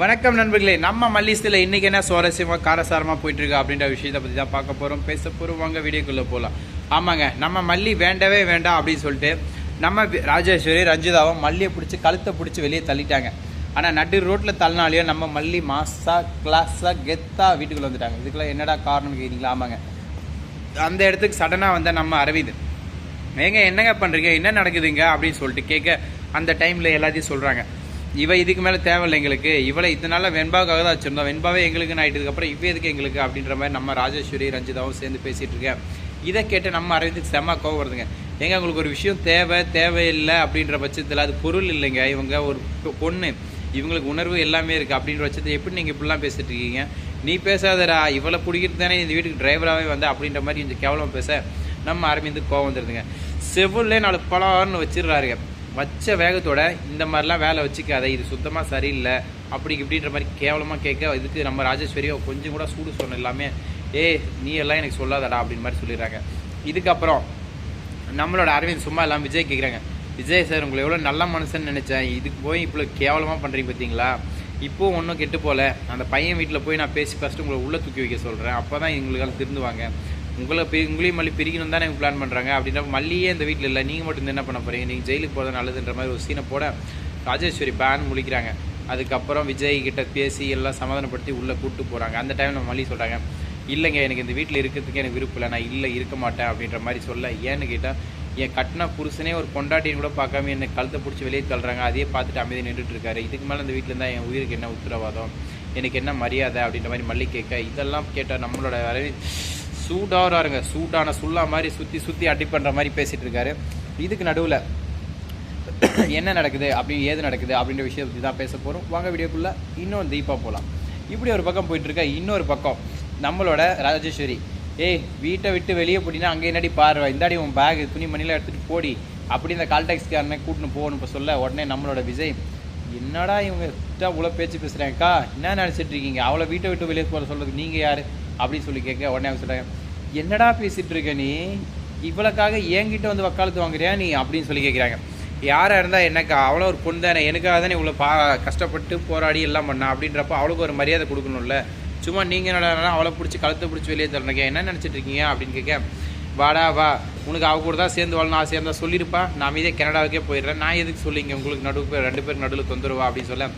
வணக்கம் நண்பர்களே நம்ம மல்லிஸ்தில் இன்றைக்கி என்ன சுவாரஸ்யமாக காரசாரமாக போயிட்டுருக்கு அப்படின்ற விஷயத்தை பற்றி தான் பார்க்க போகிறோம் பேச போகிறோம் வாங்க வீடியோக்குள்ளே போகலாம் ஆமாங்க நம்ம மல்லி வேண்டவே வேண்டாம் அப்படின்னு சொல்லிட்டு நம்ம ராஜேஸ்வரி ரஞ்சிதாவும் மல்லியை பிடிச்சி கழுத்தை பிடிச்சி வெளியே தள்ளிட்டாங்க. ஆனால் நடு ரோட்டில் தள்ளினாலேயோ நம்ம மல்லி மாஸாக கிளாஸாக கெத்தாக வீட்டுக்குள்ளே வந்துட்டாங்க. இதுக்கெல்லாம் என்னடா காரணம் கேட்குறீங்களா ஆமாங்க. அந்த இடத்துக்கு சடனாக வந்த நம்ம அரவிந்த் ஏங்க என்னங்க பண்ணுறீங்க என்ன நடக்குதுங்க? அப்படின்னு சொல்லிட்டு கேட்க அந்த டைமில் எல்லாத்தையும் சொல்கிறாங்க இவ இதுக்கு மேலே தேவையில்லை எங்களுக்கு. இவளை இதனால வெண்பாவுக்காக தான் வச்சுருந்தோம். வெண்பாவே எங்களுக்கு ஆகிட்டதுக்கப்புறம் இவ எதுக்கு எங்களுக்கு அப்படின்ற மாதிரி நம்ம ராஜேஸ்வரி ரஞ்சிதாவும் சேர்ந்து பேசிகிட்டு இருக்கேன். இதை கேட்டு நம்ம அரவிந்துக்கு செம்ம கோவம் வருதுங்க. ஏங்க உங்களுக்கு ஒரு விஷயம் தேவை தேவையில்லை அப்படின்ற பட்சத்தில் அது பொருள் இல்லைங்க. இவங்க ஒரு பொண்ணு. இவங்களுக்கு உணர்வு எல்லாமே இருக்குது அப்படின்ற பட்சத்தில் எப்படி நீங்கள் இப்படிலாம் பேசிட்டு இருக்கீங்க? நீ பேசாதடா. இவளை பிடிக்கிறது தானே இந்த வீட்டுக்கு டிரைவராகவே வந்த அப்படின்ற மாதிரி கொஞ்சம் கேவலம் பேச நம்ம அரவிந்து கோவம் வந்துருதுங்க. செவ்வுள்ளே நாலு பழம்னு வச்சிடுறாருங்க. வச்ச வேகத்தோட இந்த மாதிரிலாம் வேலை வச்சுக்காத இது சுத்தமாக சரியில்லை அப்படி இப்படின்ற மாதிரி கேவலமாக கேட்க இதுக்கு நம்ம ராஜேஸ்வரியோ கொஞ்சம் கூட சூடு சொன்ன எல்லாமே ஏய் நீ எல்லாம் எனக்கு சொல்லாதடா அப்படின்னு மாதிரி சொல்லிடுறாங்க. இதுக்கப்புறம் நம்மளோட அரவிந்த் சும்மா எல்லாம் விஜய் கேட்குறாங்க விஜய் சார் உங்களை எவ்வளோ நல்ல மனுஷன்னு நினச்சேன். இதுக்கு போய் இவ்வளோ கேவலமாக பண்ணுறீங்க பார்த்தீங்களா? இப்போது ஒன்றும் கெட்டு போகல. அந்த பையன் வீட்டில் போய் நான் பேசி ஃபஸ்ட்டு உங்களை உள்ளே தூக்கி வைக்க சொல்கிறேன் அப்போ தான் எங்களுக்கெல்லாம் திருந்துவாங்க. உங்களை பி உங்களையும் மல்லி பிரிக்கணும் தானே பிளான் பண்ணுறாங்க அப்படின்னா மல்லியே இந்த வீட்டில் இல்லை. நீங்கள் மட்டும் என்ன பண்ண போகிறீங்க நீங்கள் ஜெயிலுக்கு போகிறது நல்லதுன்ற மாதிரி ஒரு சீனை போட ராஜேஸ்வரி பேன் முழிக்கிறாங்க அதுக்கப்புறம் விஜய் கிட்ட பேசி எல்லாம் சமாதானப்படுத்தி உள்ளே கூப்பிட்டு போகிறாங்க அந்த டைமில் மல்லி சொல்கிறாங்க இல்லைங்க எனக்கு இந்த வீட்டில் இருக்கிறதுக்கு எனக்கு விருப்பம் இல்லை. நான் இல்லை இருக்க மாட்டேன். அப்படின்ற மாதிரி சொல்ல ஏன்னு கேட்டால் என் கட்டின புருஷனே ஒரு பொண்டாட்டின்னு கூட பார்க்காம என்னை கழுத்தை பிடிச்சி வெளியே தள்ளுறாங்க. அதையே பார்த்துட்டு அமைதி நின்றுட்டு இருக்காரு. இதுக்கு மேலே இந்த வீட்டில் இருந்தால் என் உயிருக்கு என்ன உத்தரவாதம்? எனக்கு என்ன மரியாதை? அப்படின்ற மாதிரி மல்லி கேட்க இதெல்லாம் கேட்டால் நம்மளோட அரவிந்த் சூடாகிறாருங்க சூடான சுல்லா மாதிரி சுற்றி சுற்றி அடி பண்ணுற மாதிரி பேசிகிட்டு இருக்காரு இதுக்கு நடுவில் என்ன நடக்குது? அப்படி ஏது நடக்குது? அப்படின்ற விஷயத்தை பற்றி தான் பேச போகிறோம் வாங்க வீடியோக்குள்ளே இன்னொரு தீபா போகலாம் இப்படி ஒரு பக்கம் போயிட்டுருக்க இன்னொரு பக்கம். நம்மளோட ராஜேஸ்வரி. ஏய் வீட்டை விட்டு வெளியே போட்டினா அங்கே என்னடி பாரு இந்தாடி உன் பேக் துணி மணிலாம் எடுத்துகிட்டு போடி. அப்படி இந்த கால் டாக்ஸிக்காரனே கூட்டின்னு போகணும் இப்போ சொல்ல. உடனே நம்மளோட விஜய் என்னடா இவங்க இவ்வளோ பேச்சு பேசுகிறாங்கக்கா என்ன நினச்சிட்டு இருக்கீங்க அவளை வீட்டை விட்டு வெளியே போகிற சொல்கிறதுக்கு நீங்கள் யார்? அப்படின்னு சொல்லி கேட்க உடனே அவங்க சொல்கிறாங்க என்னடா பேசிகிட்டு இருக்க நீ? இவ்வளோக்காக என்கிட்ட வந்து வக்காலத்து வாங்குறியா நீ? அப்படின்னு சொல்லி கேட்குறாங்க யாராக இருந்தால் என்னக்கா? அவ்வளோ ஒரு பொண்ணு தானே. எனக்காக தானே இவ்வளோ பா கஷ்டப்பட்டு போராடி எல்லாம் பண்ணா? அப்படின்றப்ப அவளுக்கு ஒரு மரியாதை கொடுக்கணும்ல. சும்மா நீங்கள் என்னடா அவளை பிடிச்சி கழுத்தை பிடிச்சி வெளியே தரணுங்க என்ன நினச்சிட்டு இருக்கீங்க? அப்படின்னு கேட்க வாடா வா. உனக்கு அவ கூட தான் சேர்ந்து வாழணும் ஆசையாக இருந்தால் சொல்லியிருப்பா நான் மீதே கனடாவுக்கே போயிடுறேன். நான் எதுக்கு சொல்லிங்க உங்களுக்கு நடுவு ரெண்டு பேர் நடுவில் தொந்தரவா? அப்படின்னு சொல்ல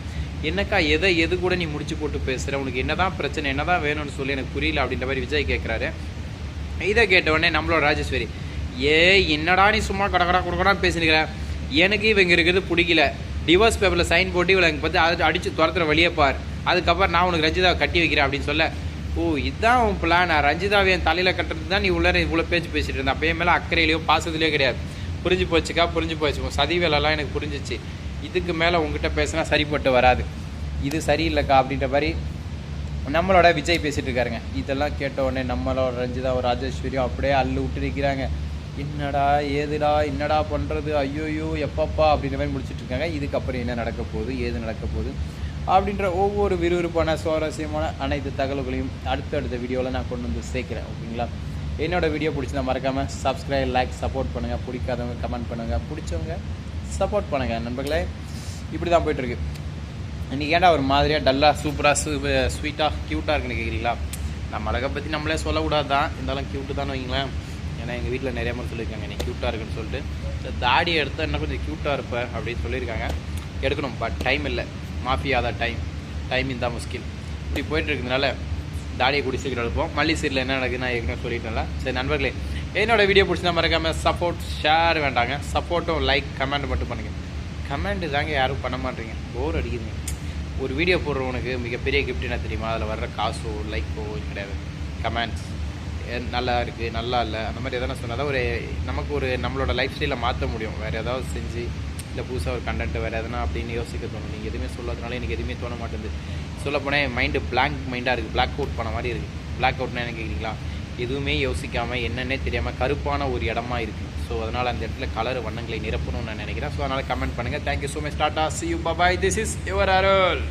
என்னக்கா எதை எது கூட நீ முடிச்சு போட்டு பேசுகிற உனக்கு என்ன தான் பிரச்சனை? என்னதான் வேணும்னு சொல்லி எனக்கு புரியல அப்படின்ற மாதிரி விஜய் கேட்குறாரு இதை கேட்ட உடனே நம்மளோட ராஜேஸ்வரி ஏ என்னடா நீ சும்மா கடகடா கொடுக்கடா பேசினுக்கிற? எனக்கு இவங்க இருக்கிறது பிடிக்கல. டிவோர்ஸ் பேப்பரில் சைன் போட்டு இவளை எனக்கு பார்த்து அதை அடித்து துரத்துற வழியே பார். அதுக்கப்புறம் நான் உனக்கு ரஞ்சிதாவை கட்டி வைக்கிறேன் அப்படின்னு சொல்ல ஓ இதுதான் உன் பிளான் ரஞ்சிதாவை என் தலையில் கட்டுறது தான் நீ உள்ளே இவ்வளோ பேச்சு பேசிட்டு இருந்தேன் அப்போ என் மேலே அக்கறையிலையோ பாசத்துலையோ கிடையாது. புரிஞ்சு போச்சுக்கா? புரிஞ்சு போச்சு. உன் சதி வேலைலாம் எனக்கு புரிஞ்சிச்சு. இதுக்கு மேலே உங்ககிட்ட பேசினா சரிப்பட்டு வராது. இது சரியில்லைக்கா? அப்படின்ற மாதிரி நம்மளோட விஜய் பேசிகிட்டு இருக்காருங்க இதெல்லாம் கேட்ட உடனே நம்மளோட ரஞ்சிதா ஒரு ராஜேஸ்வரியும் அப்படியே அள்ளு விட்டு நிற்கிறாங்க என்னடா ஏதுடா என்னடா பண்ணுறது ஐயோயோ எப்பப்பா? அப்படின்ற மாதிரி முடிச்சுட்டு இருக்காங்க இதுக்கப்புறம் என்ன நடக்க போகுது ஏது நடக்க போகுது அப்படின்ற ஒவ்வொரு விறுவிறுப்பான சுவாரஸ்யமான அனைத்து தகவல்களையும் அடுத்தடுத்த வீடியோவில் நான் கொண்டு வந்து சேர்க்குறேன். ஓகேங்களா? என்னோட வீடியோ பிடிச்சதை மறக்காமல் சப்ஸ்கிரைப் லைக் சப்போர்ட் பண்ணுங்கள் பிடிக்காதவங்க கமெண்ட் பண்ணுங்கள் பிடிச்சவங்க சப்போர்ட் பண்ணுங்கள் நண்பர்களே. இப்படி தான் போயிட்டுருக்கு. இன்றைக்கி ஏன்டா ஒரு மாதிரியாக டல்லாக சூப்பராக சூ ஸ்வீட்டாக க்யூட்டாக இருக்குன்னு கேட்குறீங்களா நம்ம அழகை பற்றி நம்மளே சொல்லக்கூடாது தான் இருந்தாலும் க்யூட்டு தான் வைங்களேன் ஏன்னா எங்கள் வீட்டில் நிறைய பேர் சொல்லியிருக்காங்க நீ க்யூட்டாக இருக்குன்னு சொல்லிட்டு. இந்த தாடி எடுத்தால் இன்னும் கொஞ்சம் க்யூட்டாக இருப்பேன் அப்படின்னு சொல்லியிருக்காங்க. எடுக்கணும் பட் டைம் இல்லை. மாஃபியா தான் டைம் டைமிங் தான் முஸ்கில். இப்படி போயிட்டு இருக்கிறதுனால தாடியை கூடி சீக்கிரம் எடுப்போம். மல்லி சீரில் என்ன நடக்குதுன்னு நான் ஏற்கனவே சொல்லிட்டேன்ல. சரி நண்பர்களே என்னோட வீடியோ பிடிச்சா மறக்காமல் சப்போர்ட் ஷேர் வேண்டாங்க. சப்போர்ட்டும் லைக் கமெண்ட் மட்டும் பண்ணுங்கள் கமெண்ட் தாங்க யாரும் பண்ண மாட்டேங்க. போர் அடிக்குதுங்க. ஒரு வீடியோ போடுறவனுக்கு மிகப்பெரிய கிஃப்ட் என்ன தெரியுமா? அதில் வர்ற காசோ லைக்கோ கிடையாது. கமெண்ட்ஸ் நல்லா இருக்குது நல்லா இல்லை. அந்த மாதிரி எதனா சொன்னால் தான் ஒரு நமக்கு ஒரு நம்மளோட லைஃப் ஸ்டைலை மாற்ற முடியும். வேறு ஏதாவது செஞ்சு இல்லை புதுசாக ஒரு கண்டென்ட் வேறு எதனா அப்படின்னு யோசிக்க தோணும். நீங்கள் எதுவுமே சொல்லாதனால எனக்கு எதுவுமே தோண மாட்டேங்குது. சொல்லப்போனால் மைண்டு பிளாங்க் மைண்டாக இருக்குது பிளாக் அவுட் பண்ண மாதிரி இருக்குது பிளாக் அவுட்னா என்ன கேட்குறீங்களா எதுவுமே யோசிக்காமல் என்னன்னே தெரியாமல் கருப்பான ஒரு இடமா இருக்குது ஸோ அதனால் அந்த இடத்துல கலர் வண்ணங்களை நிரப்பணும்னு நான் நினைக்கிறேன். ஸோ அதனால் கமெண்ட் பண்ணுங்கள் thank you so much tata see you bye bye this is your Arul